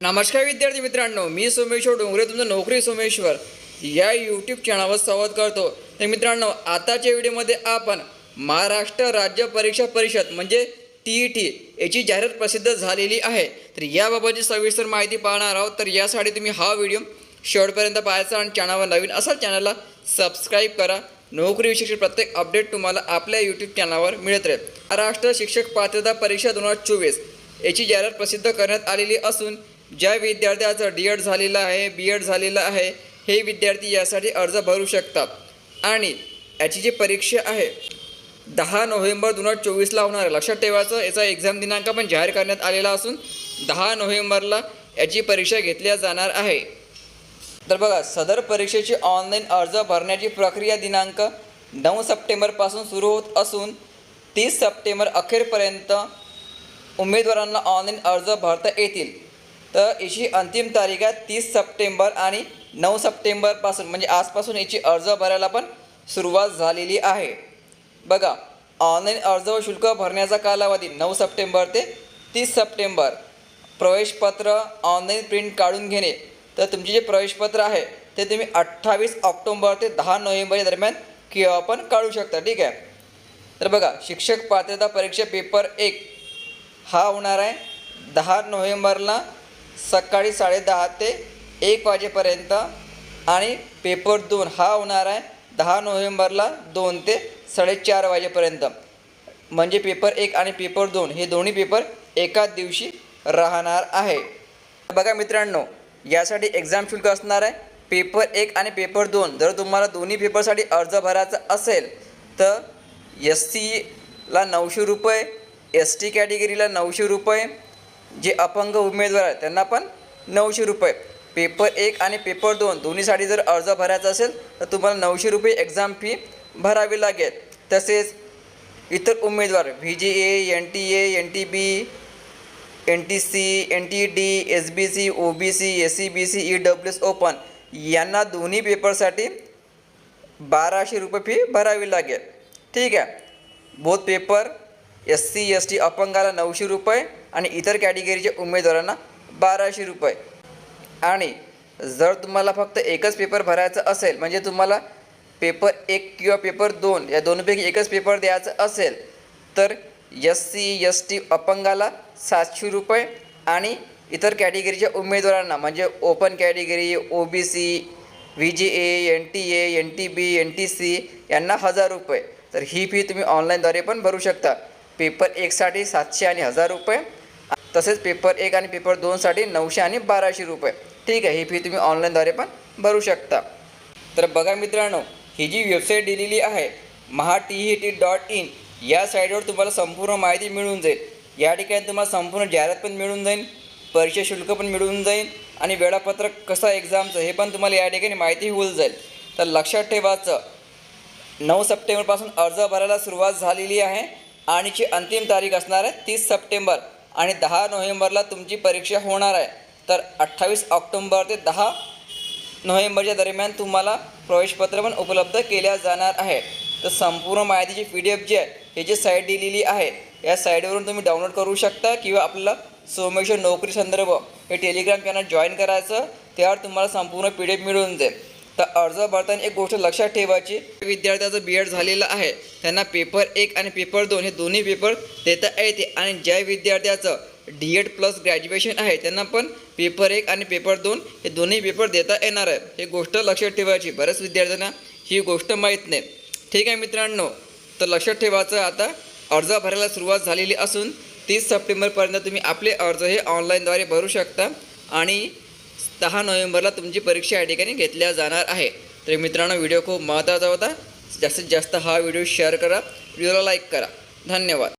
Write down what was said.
नमस्कार विद्यार्थी मित्रांनो मी सोमेश्वर डोंगरे तुमचं नोकरी सोमेश्वर. या यूट्यूब चॅनलवर संवाद करतो. तर मित्रांनो आताच्या व्हिडिओमध्ये आपण महाराष्ट्र राज्य परीक्षा परिषद म्हणजे टी ई टी याची जाहिरात प्रसिद्ध झालेली आहे. तर याबाबतची सविस्तर माहिती पाहणार आहोत. तर यासाठी तुम्ही हा व्हिडिओ शेवटपर्यंत पाहायचा आणि चॅनलवर नवीन असाल चॅनलला सबस्क्राईब करा. नोकरीविषयी प्रत्येक अपडेट तुम्हाला आपल्या यूट्यूब चॅनलवर मिळत राहील. महाराष्ट्र शिक्षक पात्रता परीक्षा दोन हजार चोवीस याची जाहिरात प्रसिद्ध करण्यात आलेली असून ज्या विद्यार्थ्याचं डी एड झालेलं आहे बी एड झालेलं आहे हे विद्यार्थी यासाठी अर्ज भरू शकतात. आणि याची जी परीक्षा आहे दहा नोव्हेंबर दोन हजार चोवीसला होणार आहे. लक्षात ठेवायचं याचा एक्झाम दिनांक पण जाहीर करण्यात आलेला असून दहा नोव्हेंबरला याची परीक्षा घेतल्या जाणार आहे. तर बघा सदर परीक्षेची ऑनलाईन अर्ज भरण्याची प्रक्रिया दिनांक नऊ सप्टेंबरपासून सुरू होत असून तीस सप्टेंबर अखेरपर्यंत उमेदवारांना ऑनलाईन अर्ज भरता येतील. तर याची अंतिम तारीख आहे तीस सप्टेंबर आणि नऊ सप्टेंबरपासून म्हणजे आजपासून याची अर्ज भरायला पण सुरुवात झालेली आहे. बघा ऑनलाईन अर्ज व शुल्क भरण्याचा कालावधी नऊ सप्टेंबर ते तीस सप्टेंबर. प्रवेशपत्र ऑनलाईन प्रिंट काढून घेणे. तर तुमचे जे प्रवेशपत्र आहे ते तुम्ही अठ्ठावीस ऑक्टोंबर ते दहा नोव्हेंबर या दरम्यान केव्हा पण काढू शकता ठीक आहे? तर बघा शिक्षक पात्रता परीक्षा पेपर एक हा होणार आहे दहा नोव्हेंबरला सकाळी साडेदहा ते एक वाजेपर्यंत आणि पेपर दोन हा होणार आहे. दहा नोव्हेंबरला दोन ते साडेचार वाजेपर्यंत. म्हणजे पेपर एक आणि पेपर दोन हे दोन्ही पेपर एकाच दिवशी राहणार आहे. बघा मित्रांनो यासाठी एक्झाम शुल्क असणार आहे. पेपर एक आणि पेपर दोन जर तुम्हाला दोन्ही पेपरसाठी अर्ज भरायचा असेल तर एस सीला नऊशे रुपये एस टी कॅटेगरीला नऊशे रुपये जे अपंग उमेदवार आहेत त्यांना पण नऊशे रुपये. पेपर एक आणि पेपर दोन दोन्हीसाठी जर अर्ज भरायचा असेल तर तुम्हाला नऊशे रुपये एक्झाम फी भरावी लागेल. तसेच इतर उमेदवार V J A N T A N T B N T C N T D S B C O B C S C B C E W S open यांना दोन्ही पेपरसाठी बाराशे रुपये fee भरावी लागेल. ठीक आहे? Both paper S C S T अपंगाला नऊशे रुपये आणि इतर कॅटेगरीच्या उमेदवारांना बाराशे रुपये. आणि जर तुम्हाला फक्त एकच पेपर भरायचा असेल म्हणजे तुम्हाला पेपर एक किंवा पेपर दोन या दोनपैकी एकच पेपर द्यायचा असेल तर एस सी एस टी अपंगाला सातशे रुपये आणि इतर कॅटेगरीच्या उमेदवारांना म्हणजे open category O B C V J A N T A N T B N T C यांना हजार रुपये. तर ही फी तुम्ही ऑनलाईनद्वारे पण भरू शकता. पेपर एकसाठी सातशे आणि हजार रुपये. तसेच पेपर एक आणि पेपर दोनसाठी नऊशे आणि बाराशे रुपये. ठीक आहे ही फी तुम्ही ऑनलाईनद्वारे पण भरू शकता. तर बघा मित्रांनो ही जी वेबसाईट दिलेली आहे Maha T E T dot in या साईटवर तुम्हाला संपूर्ण माहिती मिळून जाईल. या ठिकाणी तुम्हाला संपूर्ण जाहिरात पण मिळून जाईल परीक्षा शुल्क पण मिळून जाईल आणि वेळापत्रक कसं एक्झामचं हे पण तुम्हाला या ठिकाणी माहिती होऊन जाईल. तर लक्षात ठेवायचं नऊ सप्टेंबरपासून अर्ज भरायला सुरुवात झालेली आहे. आणि ची अंतिम तारीख असणार आहे तीस सप्टेंबर. आणि दहा नोव्हेंबरला तुमची परीक्षा होणार आहे. तर अठ्ठावीस ऑक्टोंबर ते दहा नोव्हेंबरच्या दरम्यान तुम्हाला प्रवेशपत्र पण उपलब्ध केल्या जाणार आहे. तर संपूर्ण माहितीची पी डी एफ जी आहे हे जी साईट दिलेली आहे या साईटवरून तुम्ही डाउनलोड करू शकता किंवा आपल्याला सोमेश्वर नोकरी संदर्भ हे टेलिग्राम चॅनल जॉईन करायचं त्यावर तुम्हाला संपूर्ण पी डी एफ मिळून जाईल. तर अर्ज भरताना एक गोष्ट लक्षात ठेवायची विद्यार्थ्याचं बी एड झालेलं आहे. त्यांना पेपर एक आणि पेपर दोन हे दोन्ही पेपर देता येते. आणि ज्या विद्यार्थ्याचं डी एड प्लस ग्रॅज्युएशन आहे त्यांना पण पेपर एक आणि पेपर दोन हे दोन्ही पेपर देता येणार आहे. हे गोष्ट लक्षात ठेवायची. बऱ्याच विद्यार्थ्यांना ही गोष्ट माहीत नाही. ठीक आहे मित्रांनो तर लक्षात ठेवायचं आता अर्ज भरायला सुरुवात झालेली असून तीस सप्टेंबरपर्यंत तुम्ही आपले अर्ज हे ऑनलाईनद्वारे भरू शकता. आणि दहा नोव्हेंबरला तुमची परीक्षा या ठिकाणी घेतल्या जाणार आहे. तर मित्रांनो व्हिडिओ खूप महत्त्वाचा होता. जास्तीत जास्त हा व्हिडिओ शेअर करा. व्हिडिओला लाईक करा. धन्यवाद.